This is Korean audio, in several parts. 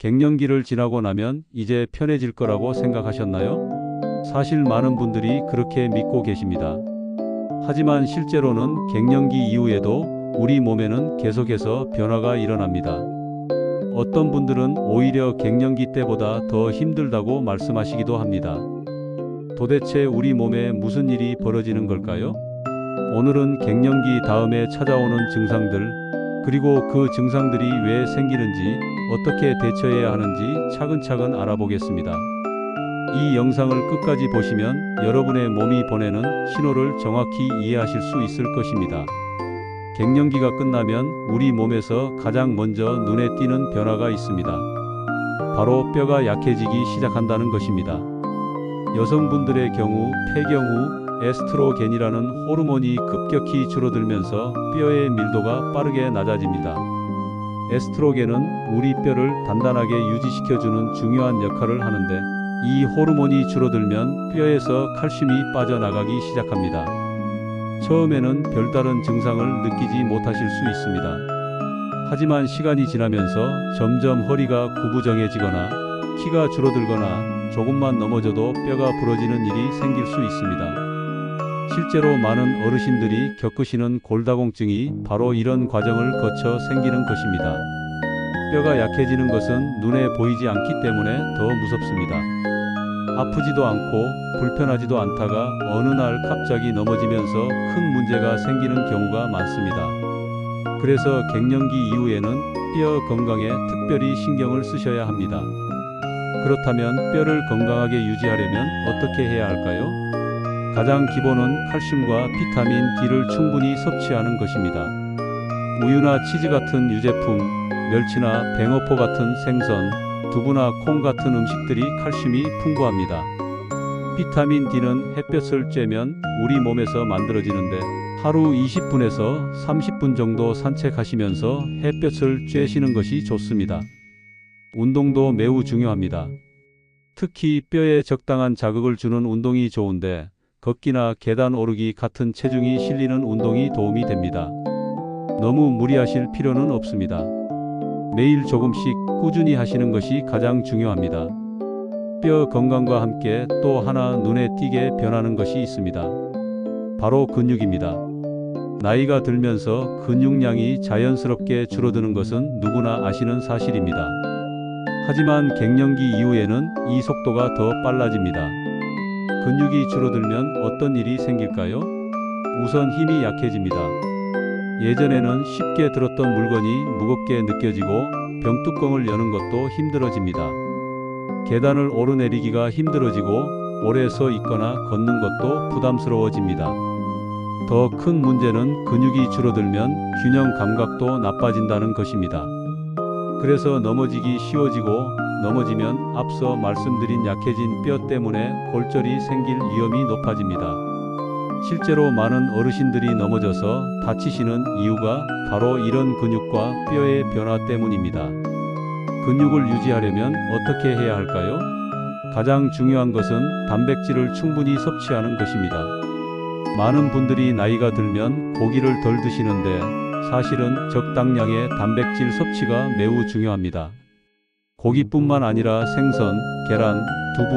갱년기를 지나고 나면 이제 편해질 거라고 생각하셨나요? 사실 많은 분들이 그렇게 믿고 계십니다. 하지만 실제로는 갱년기 이후에도 우리 몸에는 계속해서 변화가 일어납니다. 어떤 분들은 오히려 갱년기 때보다 더 힘들다고 말씀하시기도 합니다. 도대체 우리 몸에 무슨 일이 벌어지는 걸까요? 오늘은 갱년기 다음에 찾아오는 증상들, 그리고 그 증상들이 왜 생기는지, 어떻게 대처해야 하는지 차근차근 알아보겠습니다. 이 영상을 끝까지 보시면 여러분의 몸이 보내는 신호를 정확히 이해하실 수 있을 것입니다. 갱년기가 끝나면 우리 몸에서 가장 먼저 눈에 띄는 변화가 있습니다. 바로 뼈가 약해지기 시작한다는 것입니다. 여성분들의 경우 폐경 후 에스트로겐이라는 호르몬이 급격히 줄어들면서 뼈의 밀도가 빠르게 낮아집니다. 에스트로겐은 우리 뼈를 단단하게 유지시켜주는 중요한 역할을 하는데 이 호르몬이 줄어들면 뼈에서 칼슘이 빠져나가기 시작합니다. 처음에는 별다른 증상을 느끼지 못하실 수 있습니다. 하지만 시간이 지나면서 점점 허리가 구부정해지거나 키가 줄어들거나 조금만 넘어져도 뼈가 부러지는 일이 생길 수 있습니다. 실제로 많은 어르신들이 겪으시는 골다공증이 바로 이런 과정을 거쳐 생기는 것입니다. 뼈가 약해지는 것은 눈에 보이지 않기 때문에 더 무섭습니다. 아프지도 않고 불편하지도 않다가 어느 날 갑자기 넘어지면서 큰 문제가 생기는 경우가 많습니다. 그래서 갱년기 이후에는 뼈 건강에 특별히 신경을 쓰셔야 합니다. 그렇다면 뼈를 건강하게 유지하려면 어떻게 해야 할까요? 가장 기본은 칼슘과 비타민 D를 충분히 섭취하는 것입니다. 우유나 치즈 같은 유제품, 멸치나 뱅어포 같은 생선, 두부나 콩 같은 음식들이 칼슘이 풍부합니다. 비타민 D는 햇볕을 쬐면 우리 몸에서 만들어지는데 하루 20분에서 30분 정도 산책하시면서 햇볕을 쬐시는 것이 좋습니다. 운동도 매우 중요합니다. 특히 뼈에 적당한 자극을 주는 운동이 좋은데 걷기나 계단 오르기 같은 체중이 실리는 운동이 도움이 됩니다. 너무 무리하실 필요는 없습니다. 매일 조금씩 꾸준히 하시는 것이 가장 중요합니다. 뼈 건강과 함께 또 하나 눈에 띄게 변하는 것이 있습니다. 바로 근육입니다. 나이가 들면서 근육량이 자연스럽게 줄어드는 것은 누구나 아시는 사실입니다. 하지만 갱년기 이후에는 이 속도가 더 빨라집니다. 근육이 줄어들면 어떤 일이 생길까요? 우선 힘이 약해집니다. 예전에는 쉽게 들었던 물건이 무겁게 느껴지고 병뚜껑을 여는 것도 힘들어집니다. 계단을 오르내리기가 힘들어지고 오래 서 있거나 걷는 것도 부담스러워집니다. 더 큰 문제는 근육이 줄어들면 균형 감각도 나빠진다는 것입니다. 그래서 넘어지기 쉬워지고 넘어지면 앞서 말씀드린 약해진 뼈 때문에 골절이 생길 위험이 높아집니다. 실제로 많은 어르신들이 넘어져서 다치시는 이유가 바로 이런 근육과 뼈의 변화 때문입니다. 근육을 유지하려면 어떻게 해야 할까요? 가장 중요한 것은 단백질을 충분히 섭취하는 것입니다. 많은 분들이 나이가 들면 고기를 덜 드시는데 사실은 적당량의 단백질 섭취가 매우 중요합니다. 고기뿐만 아니라 생선, 계란, 두부,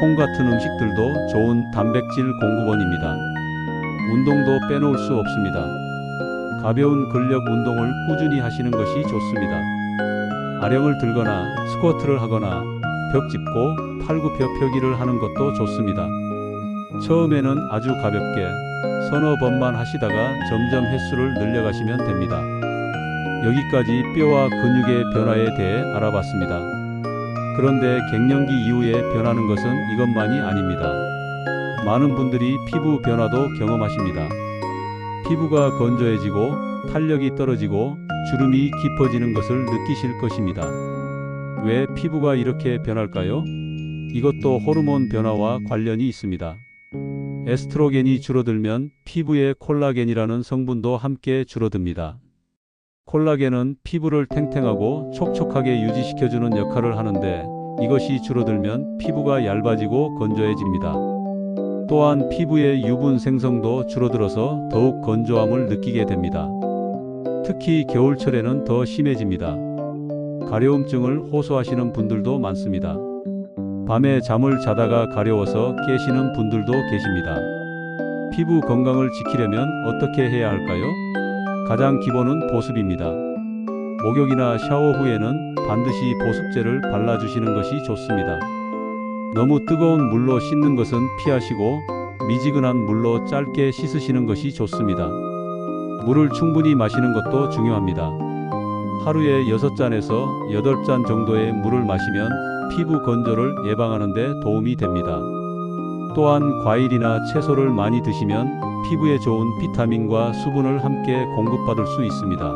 콩 같은 음식들도 좋은 단백질 공급원입니다. 운동도 빼놓을 수 없습니다. 가벼운 근력 운동을 꾸준히 하시는 것이 좋습니다. 아령을 들거나 스쿼트를 하거나 벽 짚고 팔굽혀 펴기를 하는 것도 좋습니다. 처음에는 아주 가볍게 서너 번만 하시다가 점점 횟수를 늘려가시면 됩니다. 여기까지 뼈와 근육의 변화에 대해 알아봤습니다. 그런데 갱년기 이후에 변하는 것은 이것만이 아닙니다. 많은 분들이 피부 변화도 경험하십니다. 피부가 건조해지고 탄력이 떨어지고 주름이 깊어지는 것을 느끼실 것입니다. 왜 피부가 이렇게 변할까요? 이것도 호르몬 변화와 관련이 있습니다. 에스트로겐이 줄어들면 피부의 콜라겐이라는 성분도 함께 줄어듭니다. 콜라겐은 피부를 탱탱하고 촉촉하게 유지시켜주는 역할을 하는데 이것이 줄어들면 피부가 얇아지고 건조해집니다. 또한 피부의 유분 생성도 줄어들어서 더욱 건조함을 느끼게 됩니다. 특히 겨울철에는 더 심해집니다. 가려움증을 호소하시는 분들도 많습니다. 밤에 잠을 자다가 가려워서 깨시는 분들도 계십니다. 피부 건강을 지키려면 어떻게 해야 할까요? 가장 기본은 보습입니다. 목욕이나 샤워 후에는 반드시 보습제를 발라주시는 것이 좋습니다. 너무 뜨거운 물로 씻는 것은 피하시고 미지근한 물로 짧게 씻으시는 것이 좋습니다. 물을 충분히 마시는 것도 중요합니다. 하루에 6잔에서 8잔 정도의 물을 마시면 피부 건조를 예방하는 데 도움이 됩니다. 또한 과일이나 채소를 많이 드시면 피부에 좋은 비타민과 수분을 함께 공급받을 수 있습니다.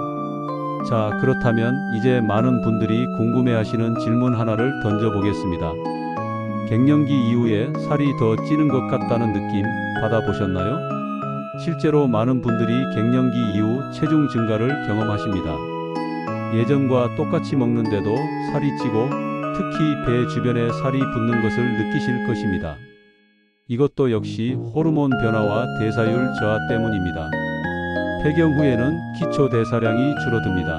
자, 그렇다면 이제 많은 분들이 궁금해하시는 질문 하나를 던져보겠습니다. 갱년기 이후에 살이 더 찌는 것 같다는 느낌 받아보셨나요? 실제로 많은 분들이 갱년기 이후 체중 증가를 경험하십니다. 예전과 똑같이 먹는데도 살이 찌고 특히 배 주변에 살이 붙는 것을 느끼실 것입니다. 이것도 역시 호르몬 변화와 대사율 저하 때문입니다. 폐경 후에는 기초 대사량이 줄어듭니다.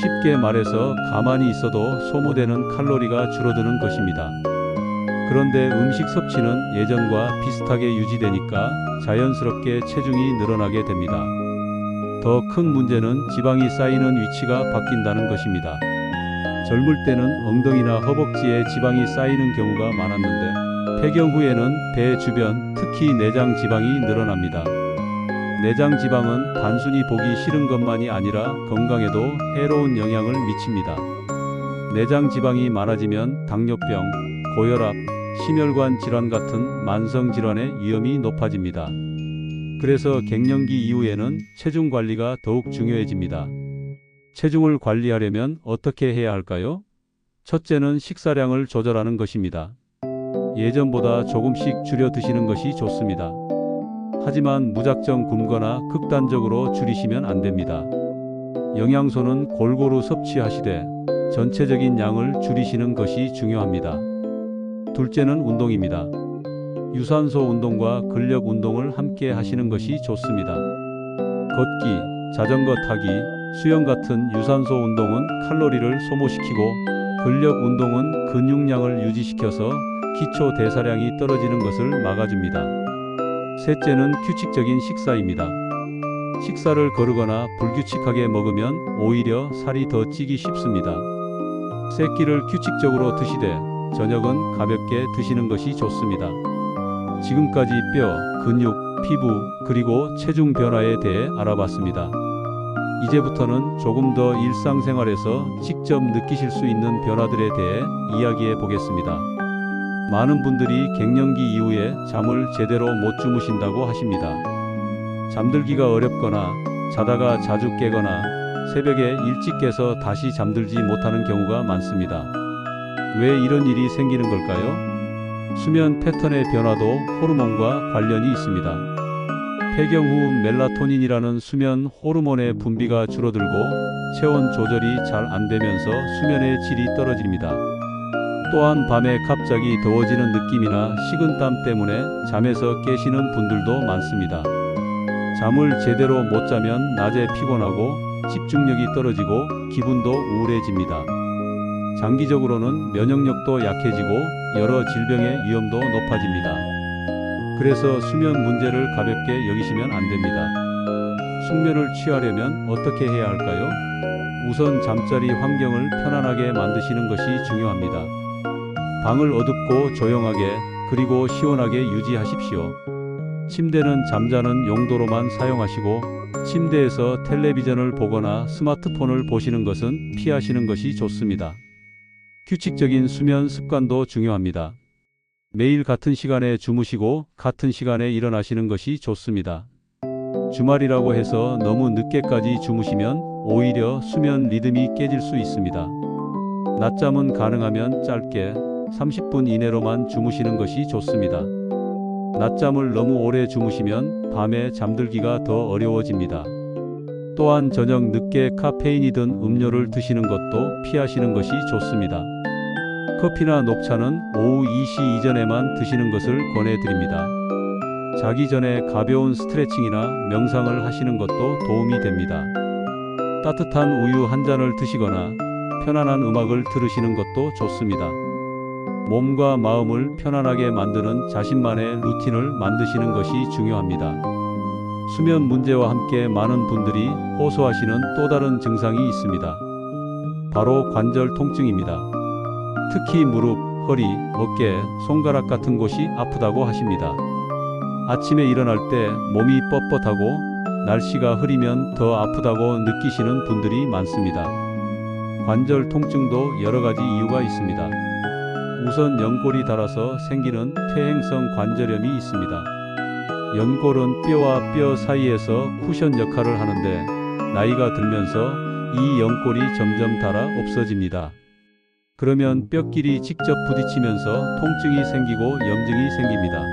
쉽게 말해서 가만히 있어도 소모되는 칼로리가 줄어드는 것입니다. 그런데 음식 섭취는 예전과 비슷하게 유지되니까 자연스럽게 체중이 늘어나게 됩니다. 더 큰 문제는 지방이 쌓이는 위치가 바뀐다는 것입니다. 젊을 때는 엉덩이나 허벅지에 지방이 쌓이는 경우가 많았는데 폐경 후에는 배 주변, 특히 내장 지방이 늘어납니다. 내장 지방은 단순히 보기 싫은 것만이 아니라 건강에도 해로운 영향을 미칩니다. 내장 지방이 많아지면 당뇨병, 고혈압, 심혈관 질환 같은 만성 질환의 위험이 높아집니다. 그래서 갱년기 이후에는 체중 관리가 더욱 중요해집니다. 체중을 관리하려면 어떻게 해야 할까요? 첫째는 식사량을 조절하는 것입니다. 예전보다 조금씩 줄여 드시는 것이 좋습니다. 하지만 무작정 굶거나 극단적으로 줄이시면 안 됩니다. 영양소는 골고루 섭취하시되 전체적인 양을 줄이시는 것이 중요합니다. 둘째는 운동입니다. 유산소 운동과 근력 운동을 함께 하시는 것이 좋습니다. 걷기, 자전거 타기, 수영 같은 유산소 운동은 칼로리를 소모시키고 근력 운동은 근육량을 유지시켜서 기초 대사량이 떨어지는 것을 막아줍니다. 셋째는 규칙적인 식사입니다. 식사를 거르거나 불규칙하게 먹으면 오히려 살이 더 찌기 쉽습니다. 새끼를 규칙적으로 드시되 저녁은 가볍게 드시는 것이 좋습니다. 지금까지 뼈, 근육, 피부, 그리고 체중 변화에 대해 알아봤습니다. 이제부터는 조금 더 일상생활에서 직접 느끼실 수 있는 변화들에 대해 이야기해 보겠습니다. 많은 분들이 갱년기 이후에 잠을 제대로 못 주무신다고 하십니다. 잠들기가 어렵거나 자다가 자주 깨거나 새벽에 일찍 깨서 다시 잠들지 못하는 경우가 많습니다. 왜 이런 일이 생기는 걸까요? 수면 패턴의 변화도 호르몬과 관련이 있습니다. 폐경 후 멜라토닌이라는 수면 호르몬의 분비가 줄어들고 체온 조절이 잘 안 되면서 수면의 질이 떨어집니다. 또한 밤에 갑자기 더워지는 느낌이나 식은땀 때문에 잠에서 깨시는 분들도 많습니다. 잠을 제대로 못 자면 낮에 피곤하고 집중력이 떨어지고 기분도 우울해집니다. 장기적으로는 면역력도 약해지고 여러 질병의 위험도 높아집니다. 그래서 수면 문제를 가볍게 여기시면 안 됩니다. 숙면을 취하려면 어떻게 해야 할까요? 우선 잠자리 환경을 편안하게 만드시는 것이 중요합니다. 방을 어둡고 조용하게 그리고 시원하게 유지하십시오. 침대는 잠자는 용도로만 사용하시고 침대에서 텔레비전을 보거나 스마트폰을 보시는 것은 피하시는 것이 좋습니다. 규칙적인 수면 습관도 중요합니다. 매일 같은 시간에 주무시고 같은 시간에 일어나시는 것이 좋습니다. 주말이라고 해서 너무 늦게까지 주무시면 오히려 수면 리듬이 깨질 수 있습니다. 낮잠은 가능하면 짧게 30분 이내로만 주무시는 것이 좋습니다. 낮잠을 너무 오래 주무시면 밤에 잠들기가 더 어려워집니다. 또한 저녁 늦게 카페인이 든 음료를 드시는 것도 피하시는 것이 좋습니다. 커피나 녹차는 오후 2시 이전에만 드시는 것을 권해드립니다. 자기 전에 가벼운 스트레칭이나 명상을 하시는 것도 도움이 됩니다. 따뜻한 우유 한 잔을 드시거나 편안한 음악을 들으시는 것도 좋습니다. 몸과 마음을 편안하게 만드는 자신만의 루틴을 만드시는 것이 중요합니다. 수면 문제와 함께 많은 분들이 호소하시는 또 다른 증상이 있습니다. 바로 관절 통증입니다. 특히 무릎, 허리, 어깨, 손가락 같은 곳이 아프다고 하십니다. 아침에 일어날 때 몸이 뻣뻣하고 날씨가 흐리면 더 아프다고 느끼시는 분들이 많습니다. 관절 통증도 여러 가지 이유가 있습니다. 우선 연골이 닳아서 생기는 퇴행성 관절염이 있습니다. 연골은 뼈와 뼈 사이에서 쿠션 역할을 하는데 나이가 들면서 이 연골이 점점 닳아 없어집니다. 그러면 뼈끼리 직접 부딪히면서 통증이 생기고 염증이 생깁니다.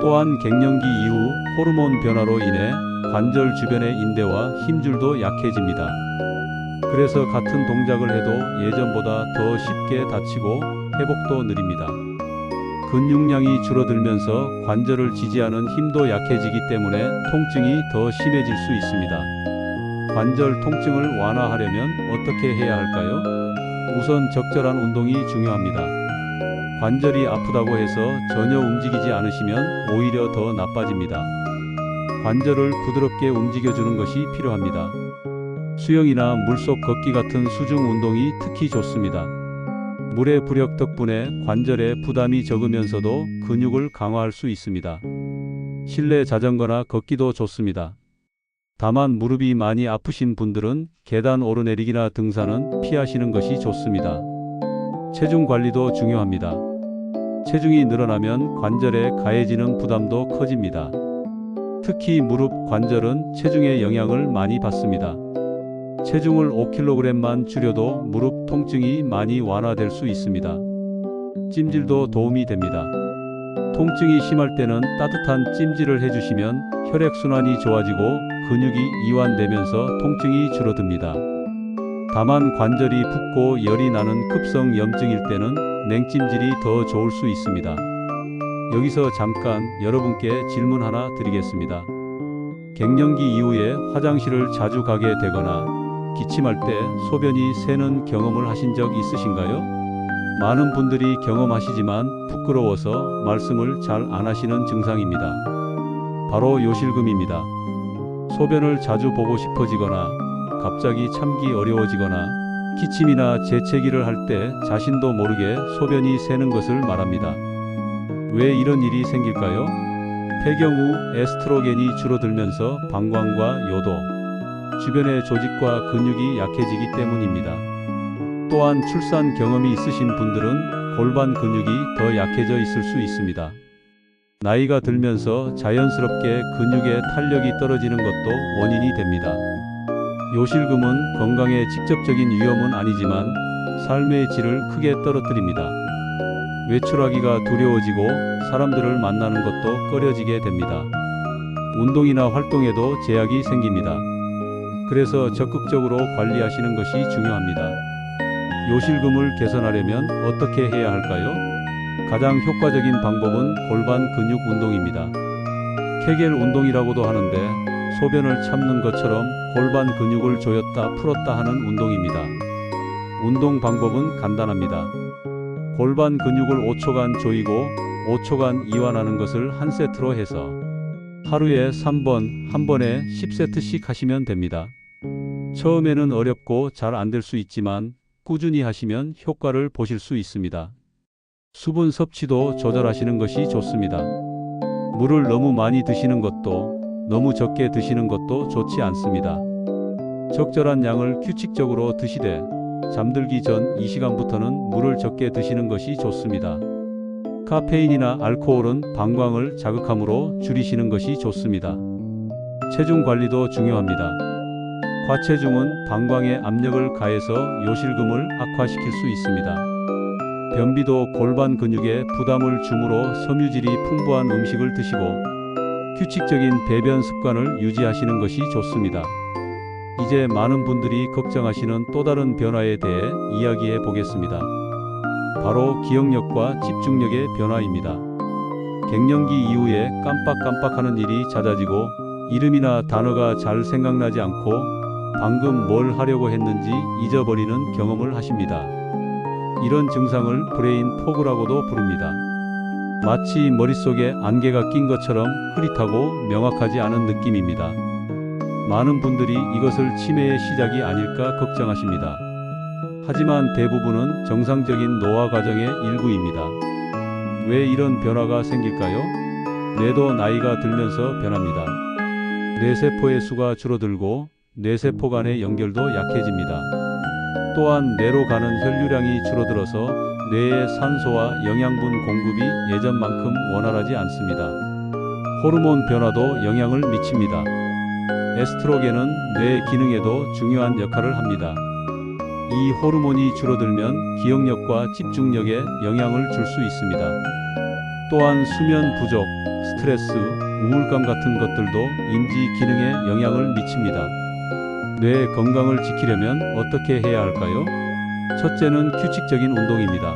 또한 갱년기 이후 호르몬 변화로 인해 관절 주변의 인대와 힘줄도 약해집니다. 그래서 같은 동작을 해도 예전보다 더 쉽게 다치고 회복도 느립니다. 근육량이 줄어들면서 관절을 지지하는 힘도 약해지기 때문에 통증이 더 심해질 수 있습니다. 관절 통증을 완화하려면 어떻게 해야 할까요? 우선 적절한 운동이 중요합니다. 관절이 아프다고 해서 전혀 움직이지 않으시면 오히려 더 나빠집니다. 관절을 부드럽게 움직여주는 것이 필요합니다. 수영이나 물속 걷기 같은 수중 운동이 특히 좋습니다. 물의 부력 덕분에 관절에 부담이 적으면서도 근육을 강화할 수 있습니다. 실내 자전거나 걷기도 좋습니다. 다만 무릎이 많이 아프신 분들은 계단 오르내리기나 등산은 피하시는 것이 좋습니다. 체중 관리도 중요합니다. 체중이 늘어나면 관절에 가해지는 부담도 커집니다. 특히 무릎 관절은 체중의 영향을 많이 받습니다. 체중을 5kg만 줄여도 무릎 통증이 많이 완화될 수 있습니다. 찜질도 도움이 됩니다. 통증이 심할 때는 따뜻한 찜질을 해주시면 혈액순환이 좋아지고 근육이 이완되면서 통증이 줄어듭니다. 다만 관절이 붓고 열이 나는 급성 염증일 때는 냉찜질이 더 좋을 수 있습니다. 여기서 잠깐 여러분께 질문 하나 드리겠습니다. 갱년기 이후에 화장실을 자주 가게 되거나 기침할 때 소변이 새는 경험을 하신 적 있으신가요? 많은 분들이 경험하시지만 부끄러워서 말씀을 잘 안 하시는 증상입니다. 바로 요실금입니다. 소변을 자주 보고 싶어지거나 갑자기 참기 어려워지거나 기침이나 재채기를 할 때 자신도 모르게 소변이 새는 것을 말합니다. 왜 이런 일이 생길까요? 폐경 후 에스트로겐이 줄어들면서 방광과 요도, 주변의 조직과 근육이 약해지기 때문입니다. 또한 출산 경험이 있으신 분들은 골반 근육이 더 약해져 있을 수 있습니다. 나이가 들면서 자연스럽게 근육의 탄력이 떨어지는 것도 원인이 됩니다. 요실금은 건강에 직접적인 위험은 아니지만 삶의 질을 크게 떨어뜨립니다. 외출하기가 두려워지고 사람들을 만나는 것도 꺼려지게 됩니다. 운동이나 활동에도 제약이 생깁니다. 그래서 적극적으로 관리하시는 것이 중요합니다. 요실금을 개선하려면 어떻게 해야 할까요? 가장 효과적인 방법은 골반 근육 운동입니다. 케겔 운동이라고도 하는데 소변을 참는 것처럼 골반 근육을 조였다 풀었다 하는 운동입니다. 운동 방법은 간단합니다. 골반 근육을 5초간 조이고 5초간 이완하는 것을 한 세트로 해서 하루에 3번, 한 번에 10세트씩 하시면 됩니다. 처음에는 어렵고 잘 안 될 수 있지만 꾸준히 하시면 효과를 보실 수 있습니다. 수분 섭취도 조절하시는 것이 좋습니다. 물을 너무 많이 드시는 것도 너무 적게 드시는 것도 좋지 않습니다. 적절한 양을 규칙적으로 드시되 잠들기 전 2시간부터는 물을 적게 드시는 것이 좋습니다. 카페인이나 알코올은 방광을 자극하므로 줄이시는 것이 좋습니다. 체중 관리도 중요합니다. 과체중은 방광에 압력을 가해서 요실금을 악화시킬 수 있습니다. 변비도 골반 근육에 부담을 주므로 섬유질이 풍부한 음식을 드시고 규칙적인 배변 습관을 유지하시는 것이 좋습니다. 이제 많은 분들이 걱정하시는 또 다른 변화에 대해 이야기해 보겠습니다. 바로 기억력과 집중력의 변화입니다. 갱년기 이후에 깜빡깜빡하는 일이 잦아지고 이름이나 단어가 잘 생각나지 않고 방금 뭘 하려고 했는지 잊어버리는 경험을 하십니다. 이런 증상을 브레인 포그라고도 부릅니다. 마치 머릿속에 안개가 낀 것처럼 흐릿하고 명확하지 않은 느낌입니다. 많은 분들이 이것을 치매의 시작이 아닐까 걱정하십니다. 하지만 대부분은 정상적인 노화 과정의 일부입니다. 왜 이런 변화가 생길까요? 뇌도 나이가 들면서 변합니다. 뇌세포의 수가 줄어들고 뇌세포 간의 연결도 약해집니다. 또한 뇌로 가는 혈류량이 줄어들어서 뇌의 산소와 영양분 공급이 예전만큼 원활하지 않습니다. 호르몬 변화도 영향을 미칩니다. 에스트로겐은 뇌 기능에도 중요한 역할을 합니다. 이 호르몬이 줄어들면 기억력과 집중력에 영향을 줄 수 있습니다. 또한 수면 부족, 스트레스, 우울감 같은 것들도 인지 기능에 영향을 미칩니다. 뇌 건강을 지키려면 어떻게 해야 할까요? 첫째는 규칙적인 운동입니다.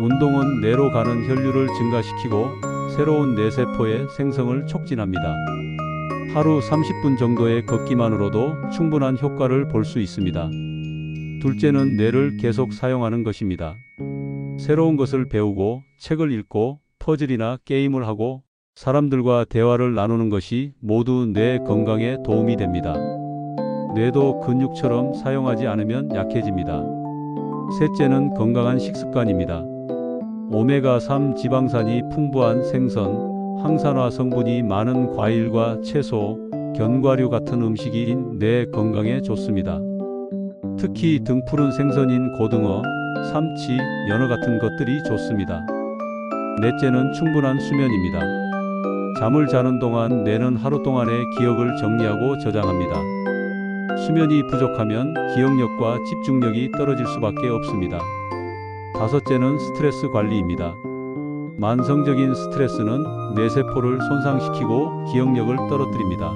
운동은 뇌로 가는 혈류를 증가시키고 새로운 뇌세포의 생성을 촉진합니다. 하루 30분 정도의 걷기만으로도 충분한 효과를 볼 수 있습니다. 둘째는 뇌를 계속 사용하는 것입니다. 새로운 것을 배우고 책을 읽고 퍼즐이나 게임을 하고 사람들과 대화를 나누는 것이 모두 뇌 건강에 도움이 됩니다. 뇌도 근육처럼 사용하지 않으면 약해집니다. 셋째는 건강한 식습관입니다. 오메가3 지방산이 풍부한 생선, 항산화 성분이 많은 과일과 채소, 견과류 같은 음식이 뇌 건강에 좋습니다. 특히 등푸른 생선인 고등어, 삼치, 연어 같은 것들이 좋습니다. 넷째는 충분한 수면입니다. 잠을 자는 동안 뇌는 하루 동안의 기억을 정리하고 저장합니다. 수면이 부족하면 기억력과 집중력이 떨어질 수밖에 없습니다. 다섯째는 스트레스 관리입니다. 만성적인 스트레스는 뇌세포를 손상시키고 기억력을 떨어뜨립니다.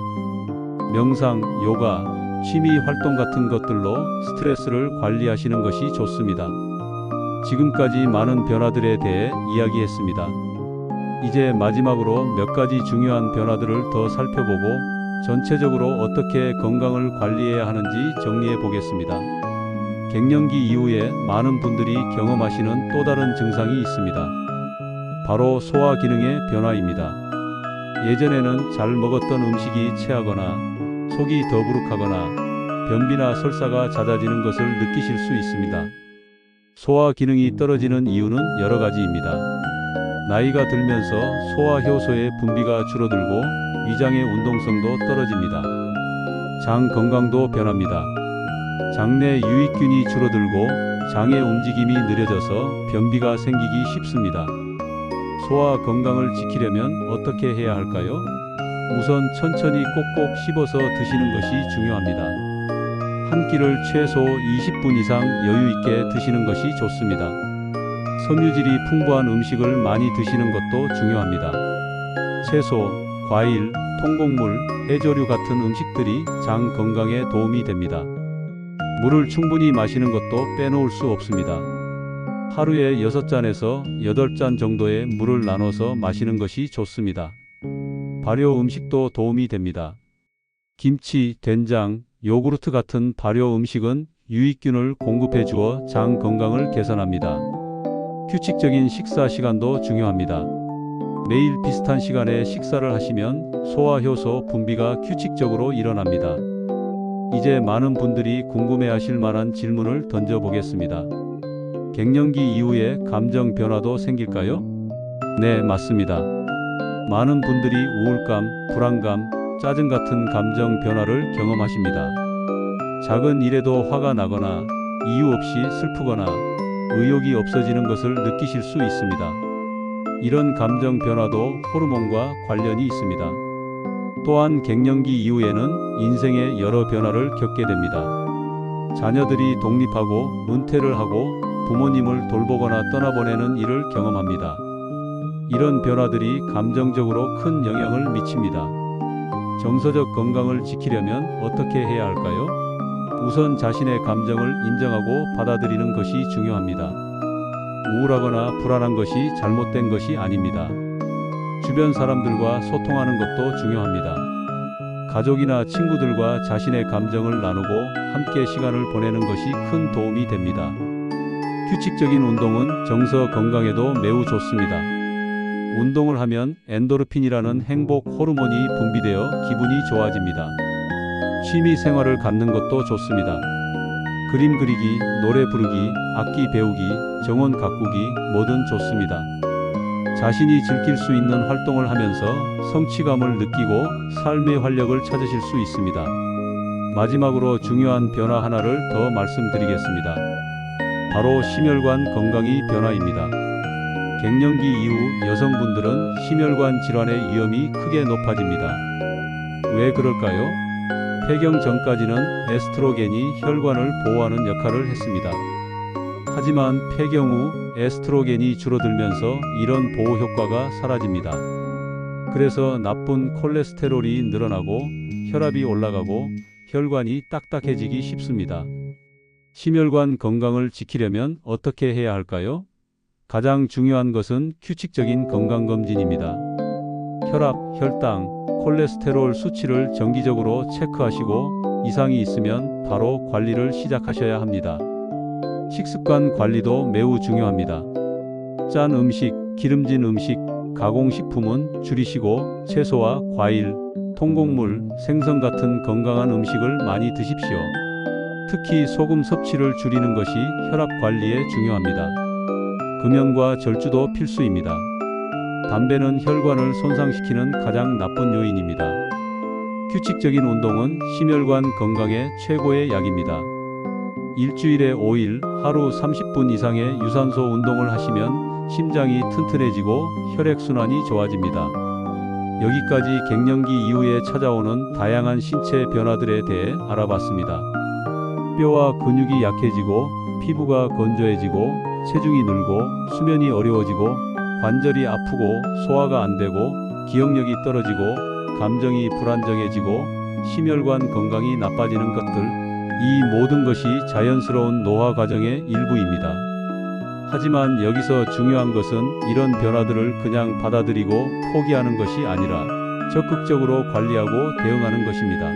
명상, 요가, 취미 활동 같은 것들로 스트레스를 관리하시는 것이 좋습니다. 지금까지 많은 변화들에 대해 이야기했습니다. 이제 마지막으로 몇 가지 중요한 변화들을 더 살펴보고 전체적으로 어떻게 건강을 관리해야 하는지 정리해 보겠습니다. 갱년기 이후에 많은 분들이 경험하시는 또 다른 증상이 있습니다. 바로 소화 기능의 변화입니다. 예전에는 잘 먹었던 음식이 체하거나 속이 더부룩하거나 변비나 설사가 잦아지는 것을 느끼실 수 있습니다. 소화 기능이 떨어지는 이유는 여러 가지입니다. 나이가 들면서 소화 효소의 분비가 줄어들고 위장의 운동성도 떨어집니다. 장 건강도 변합니다. 장내 유익균이 줄어들고 장의 움직임이 느려져서 변비가 생기기 쉽습니다. 소화 건강을 지키려면 어떻게 해야 할까요? 우선 천천히 꼭꼭 씹어서 드시는 것이 중요합니다. 한 끼를 최소 20분 이상 여유 있게 드시는 것이 좋습니다. 섬유질이 풍부한 음식을 많이 드시는 것도 중요합니다. 채소, 과일, 통곡물, 해조류 같은 음식들이 장 건강에 도움이 됩니다. 물을 충분히 마시는 것도 빼놓을 수 없습니다. 하루에 6잔에서 8잔 정도의 물을 나눠서 마시는 것이 좋습니다. 발효 음식도 도움이 됩니다. 김치, 된장, 요구르트 같은 발효 음식은 유익균을 공급해 주어 장 건강을 개선합니다. 규칙적인 식사 시간도 중요합니다. 매일 비슷한 시간에 식사를 하시면 소화 효소 분비가 규칙적으로 일어납니다. 이제 많은 분들이 궁금해 하실 만한 질문을 던져 보겠습니다. 갱년기 이후에 감정 변화도 생길까요? 네, 맞습니다. 많은 분들이 우울감, 불안감, 짜증 같은 감정 변화를 경험하십니다. 작은 일에도 화가 나거나 이유 없이 슬프거나 의욕이 없어지는 것을 느끼실 수 있습니다. 이런 감정 변화도 호르몬과 관련이 있습니다. 또한 갱년기 이후에는 인생의 여러 변화를 겪게 됩니다. 자녀들이 독립하고 은퇴를 하고 부모님을 돌보거나 떠나보내는 일을 경험합니다. 이런 변화들이 감정적으로 큰 영향을 미칩니다. 정서적 건강을 지키려면 어떻게 해야 할까요? 우선 자신의 감정을 인정하고 받아들이는 것이 중요합니다. 우울하거나 불안한 것이 잘못된 것이 아닙니다. 주변 사람들과 소통하는 것도 중요합니다. 가족이나 친구들과 자신의 감정을 나누고 함께 시간을 보내는 것이 큰 도움이 됩니다. 규칙적인 운동은 정서 건강에도 매우 좋습니다. 운동을 하면 엔도르핀이라는 행복 호르몬이 분비되어 기분이 좋아집니다. 취미 생활을 갖는 것도 좋습니다. 그림 그리기, 노래 부르기, 악기 배우기, 정원 가꾸기 뭐든 좋습니다. 자신이 즐길 수 있는 활동을 하면서 성취감을 느끼고 삶의 활력을 찾으실 수 있습니다. 마지막으로 중요한 변화 하나를 더 말씀드리겠습니다. 바로 심혈관 건강이 변화입니다. 갱년기 이후 여성분들은 심혈관 질환의 위험이 크게 높아집니다. 왜 그럴까요? 폐경 전까지는 에스트로겐이 혈관을 보호하는 역할을 했습니다. 하지만 폐경 후 에스트로겐이 줄어들면서 이런 보호 효과가 사라집니다. 그래서 나쁜 콜레스테롤이 늘어나고 혈압이 올라가고 혈관이 딱딱해지기 쉽습니다. 심혈관 건강을 지키려면 어떻게 해야 할까요? 가장 중요한 것은 규칙적인 건강검진입니다. 혈압, 혈당, 콜레스테롤 수치를 정기적으로 체크하시고 이상이 있으면 바로 관리를 시작하셔야 합니다. 식습관 관리도 매우 중요합니다. 짠 음식, 기름진 음식, 가공식품은 줄이시고 채소와 과일, 통곡물, 생선 같은 건강한 음식을 많이 드십시오. 특히 소금 섭취를 줄이는 것이 혈압 관리에 중요합니다. 금연과 절주도 필수입니다. 담배는 혈관을 손상시키는 가장 나쁜 요인입니다. 규칙적인 운동은 심혈관 건강에 최고의 약입니다. 일주일에 5일 하루 30분 이상의 유산소 운동을 하시면 심장이 튼튼해지고 혈액순환이 좋아집니다. 여기까지 갱년기 이후에 찾아오는 다양한 신체 변화들에 대해 알아봤습니다. 뼈와 근육이 약해지고 피부가 건조해지고 체중이 늘고 수면이 어려워지고 관절이 아프고 소화가 안 되고 기억력이 떨어지고 감정이 불안정해지고 심혈관 건강이 나빠지는 것들 이 모든 것이 자연스러운 노화 과정의 일부입니다. 하지만 여기서 중요한 것은 이런 변화들을 그냥 받아들이고 포기하는 것이 아니라 적극적으로 관리하고 대응하는 것입니다.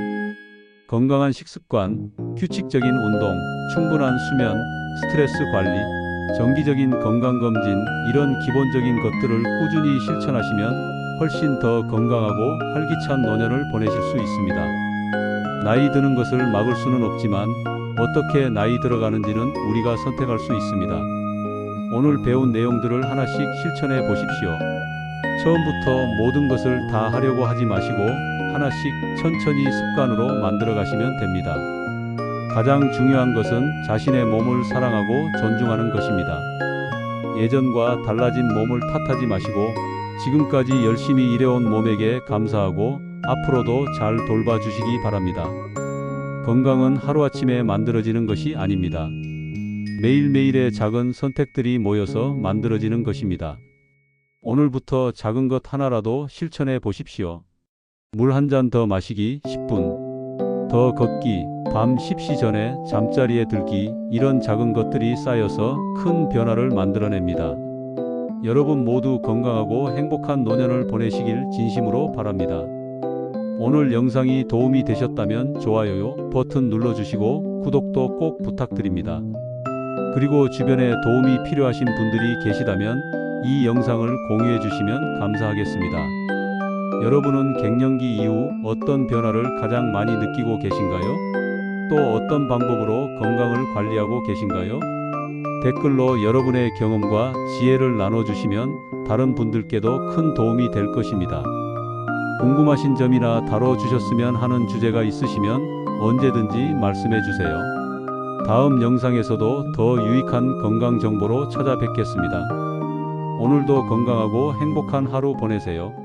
건강한 식습관, 규칙적인 운동, 충분한 수면, 스트레스 관리, 정기적인 건강검진, 이런 기본적인 것들을 꾸준히 실천하시면 훨씬 더 건강하고 활기찬 노년을 보내실 수 있습니다. 나이 드는 것을 막을 수는 없지만 어떻게 나이 들어가는지는 우리가 선택할 수 있습니다. 오늘 배운 내용들을 하나씩 실천해 보십시오. 처음부터 모든 것을 다 하려고 하지 마시고 하나씩 천천히 습관으로 만들어 가시면 됩니다. 가장 중요한 것은 자신의 몸을 사랑하고 존중하는 것입니다. 예전과 달라진 몸을 탓하지 마시고 지금까지 열심히 일해온 몸에게 감사하고 앞으로도 잘 돌봐주시기 바랍니다. 건강은 하루아침에 만들어지는 것이 아닙니다. 매일매일의 작은 선택들이 모여서 만들어지는 것입니다. 오늘부터 작은 것 하나라도 실천해 보십시오. 물 한 잔 더 마시기 10분. 더 걷기, 밤 십시 전에 잠자리에 들기, 이런 작은 것들이 쌓여서 큰 변화를 만들어냅니다. 여러분 모두 건강하고 행복한 노년을 보내시길 진심으로 바랍니다. 오늘 영상이 도움이 되셨다면 좋아요 버튼 눌러주시고 구독도 꼭 부탁드립니다. 그리고 주변에 도움이 필요하신 분들이 계시다면 이 영상을 공유해 주시면 감사하겠습니다. 여러분은 갱년기 이후 어떤 변화를 가장 많이 느끼고 계신가요? 또 어떤 방법으로 건강을 관리하고 계신가요? 댓글로 여러분의 경험과 지혜를 나눠주시면 다른 분들께도 큰 도움이 될 것입니다. 궁금하신 점이나 다뤄주셨으면 하는 주제가 있으시면 언제든지 말씀해 주세요. 다음 영상에서도 더 유익한 건강 정보로 찾아뵙겠습니다. 오늘도 건강하고 행복한 하루 보내세요.